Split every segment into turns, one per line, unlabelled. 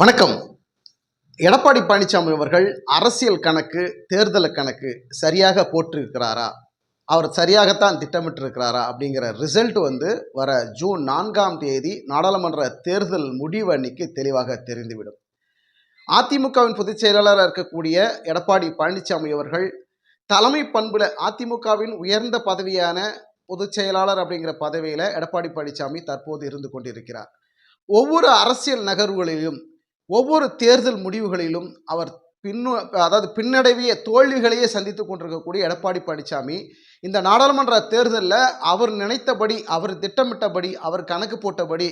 வணக்கம். எடப்பாடி பழனிசாமி அவர்கள் அரசியல் கணக்கு தேர்தல் கணக்கு சரியாக போட்டிருக்கிறாரா அவர் சரியாகத்தான் திட்டமிட்டிருக்கிறாரா அப்படிங்கிற ரிசல்ட் வந்து வர ஜூன் நான்காம் தேதி நாடாளுமன்ற தேர்தல் முடிவு அன்னைக்கு தெளிவாக தெரிந்துவிடும். அதிமுகவின் பொதுச் செயலாளராக இருக்கக்கூடிய எடப்பாடி பழனிசாமி அவர்கள் தலைமை பண்புல அதிமுகவின் உயர்ந்த பதவியான பொதுச் செயலாளர் அப்படிங்கிற பதவியில் எடப்பாடி பழனிசாமி தற்போது இருந்து கொண்டிருக்கிறார். ஒவ்வொரு அரசியல் நகர்வுகளிலும் ஒவ்வொரு தேர்தல் முடிவுகளிலும் அவர் பின்னு அதாவது பின்னடைவிய தோல்விகளையே சந்தித்து கொண்டிருக்கக்கூடிய எடப்பாடி பழனிசாமி இந்த நாடாளுமன்ற தேர்தலில் அவர் நினைத்தபடி அவர் திட்டமிட்டபடி அவர் கணக்கு போட்டபடி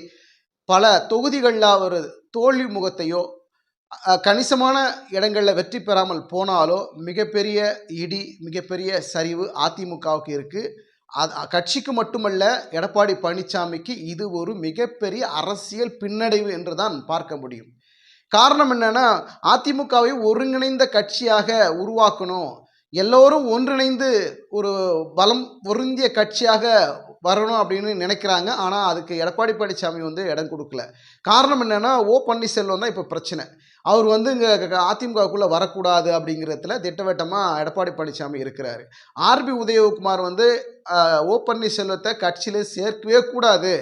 பல தொகுதிகளில் அவர் தோல்வி முகத்தையோ கணிசமான இடங்களில் வெற்றி பெறாமல் போனாலோ மிகப்பெரிய இடி மிகப்பெரிய சரிவு அதிமுகவுக்கு இருக்குது அது கட்சிக்கு மட்டுமல்ல எடப்பாடி பழனிசாமிக்கு இது ஒரு மிகப்பெரிய அரசியல் பின்னடைவு என்று தான் பார்க்க முடியும். காரணம் என்னன்னா அதிமுகவை ஒருங்கிணைந்த கட்சியாக உருவாக்கணும். எல்லோரும் ஒன்றிணைந்து ஒரு பலம் பொருந்திய கட்சியாக வரணும் அப்படின்னு நினைக்கிறாங்க. ஆனால் அதுக்கு எடப்பாடி பழனிசாமி வந்து இடம் கொடுக்கல. காரணம் என்னன்னா ஓ பன்னீர்செல்வம் தான் இப்போ பிரச்சனை. அவர் வந்து இங்கே அதிமுகவுக்குள்ளே வரக்கூடாது அப்படிங்கிறதுல திட்டவட்டமாக எடப்பாடி பழனிசாமி இருக்கிறாரு. ஆர்பி உதயகுமார் வந்து ஓ பன்னீர்செல்வத்தை கட்சியில் சேர்க்கவே கூடாது.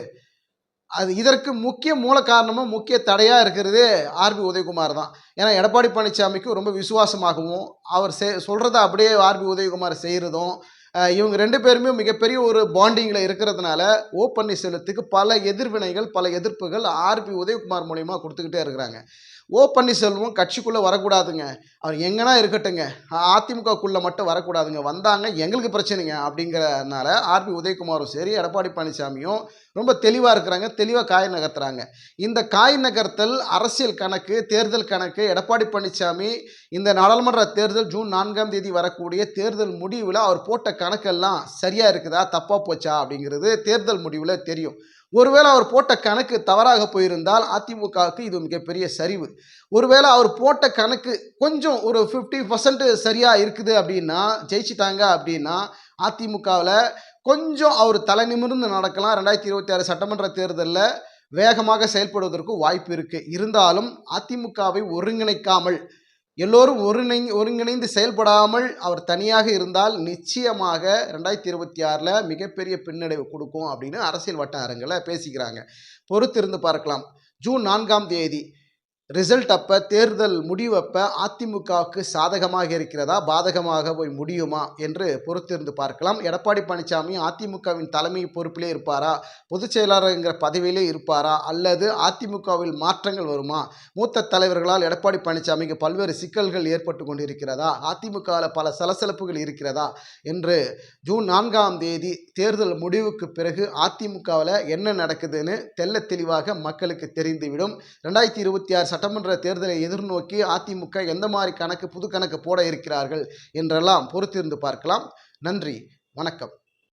அது இதற்கு முக்கிய மூல காரணமும் முக்கிய தடையாக இருக்கிறது ஆர்பி உதயகுமார் தான். ஏன்னா எடப்பாடி பழனிசாமிக்கு ரொம்ப விசுவாசமாகவும் அவர் செ சொல்கிறத அப்படியே ஆர்பி உதயகுமார் செய்கிறதும் இவங்க ரெண்டு பேருமே மிகப்பெரிய ஒரு பாண்டிங்கில் இருக்கிறதுனால ஓ பன்னீர்செல்வத்துக்கு பல எதிர்வினைகள் பல எதிர்ப்புகள் ஆர்பி உதயகுமார் மூலயமா கொடுத்துக்கிட்டே இருக்கிறாங்க. ஓ பன்னீர்செல்வம் கட்சிக்குள்ளே வரக்கூடாதுங்க. அவர் எங்கன்னா இருக்கட்டுங்க. அதிமுகக்குள்ளே மட்டும் வரக்கூடாதுங்க. வந்தாங்க எங்களுக்கு பிரச்சனைங்க அப்படிங்கிறனால ஆர்பி உதயகுமாரும் சரி எடப்பாடி பழனிசாமியும் ரொம்ப தெளிவாக இருக்கிறாங்க தெளிவாக காய் நகர்த்துறாங்க. இந்த காய் நகர்த்தல் அரசியல் கணக்கு தேர்தல் கணக்கு எடப்பாடி பழனிசாமி இந்த நாடாளுமன்ற தேர்தல் ஜூன் நான்காம் தேதி வரக்கூடிய தேர்தல் முடிவில் அவர் போட்ட கணக்கெல்லாம் சரியாக இருக்குதா தப்பாக போச்சா அப்படிங்கிறது தேர்தல் முடிவில் தெரியும். ஒருவேளை அவர் போட்ட கணக்கு தவறாக போயிருந்தால் அதிமுகவுக்கு இது மிகப்பெரிய சரிவு. ஒருவேளை அவர் போட்ட கணக்கு கொஞ்சம் ஒரு ஃபிஃப்டி பர்சன்ட் சரியாக இருக்குது அப்படின்னா ஜெயிச்சிட்டாங்க அப்படின்னா அதிமுகவில் கொஞ்சம் அவர் தலை நிமிர்ந்து நடக்கலாம். ரெண்டாயிரத்தி இருபத்தி ஆறு சட்டமன்ற தேர்தலில் வேகமாக செயல்படுவதற்கு வாய்ப்பு இருக்குது இருந்தாலும் அதிமுகவை ஒருங்கிணைக்காமல் எல்லோரும் ஒருங்கிணை ஒருங்கிணைந்து செயல்படாமல் அவர் தனியாக இருந்தால் நிச்சயமாக ரெண்டாயிரத்தி இருபத்தி ஆறில் மிகப்பெரிய பின்னடைவு கொடுக்கும் அப்படின்னு அரசியல் வட்டாரங்களை பேசிக்கிறாங்க. பொறுத்திருந்து பார்க்கலாம். ஜூன் நான்காம் தேதி ரிசல்ட் அப்போ தேர்தல் முடிவப்போ அதிமுகவுக்கு சாதகமாக இருக்கிறதா பாதகமாக போய் முடியுமா என்று பொறுத்திருந்து பார்க்கலாம். எடப்பாடி பழனிசாமி அதிமுகவின் தலைமை பொறுப்பிலே இருப்பாரா பொதுச் செயலாளர்ங்கிற பதவியிலே இருப்பாரா அல்லது அதிமுகவில் மாற்றங்கள் வருமா? மூத்த தலைவர்களால் எடப்பாடி பழனிசாமிக்கு பல்வேறு சிக்கல்கள் ஏற்பட்டு கொண்டிருக்கிறதா? அதிமுகவில் பல சலசலப்புகள் இருக்கிறதா? என்று ஜூன் நான்காம் தேதி தேர்தல் முடிவுக்கு பிறகு அதிமுகவில் என்ன நடக்குதுன்னு தெல்ல தெளிவாக மக்களுக்கு தெரிந்துவிடும். ரெண்டாயிரத்தி இருபத்தி ஆறு சட்டமன்ற தேர்தலை எதிர்நோக்கி அதிமுக எந்த மாதிரி கணக்கு புது கணக்கு போட இருக்கிறார்கள் என்றெல்லாம் பொறுத்திருந்து பார்க்கலாம். நன்றி வணக்கம்.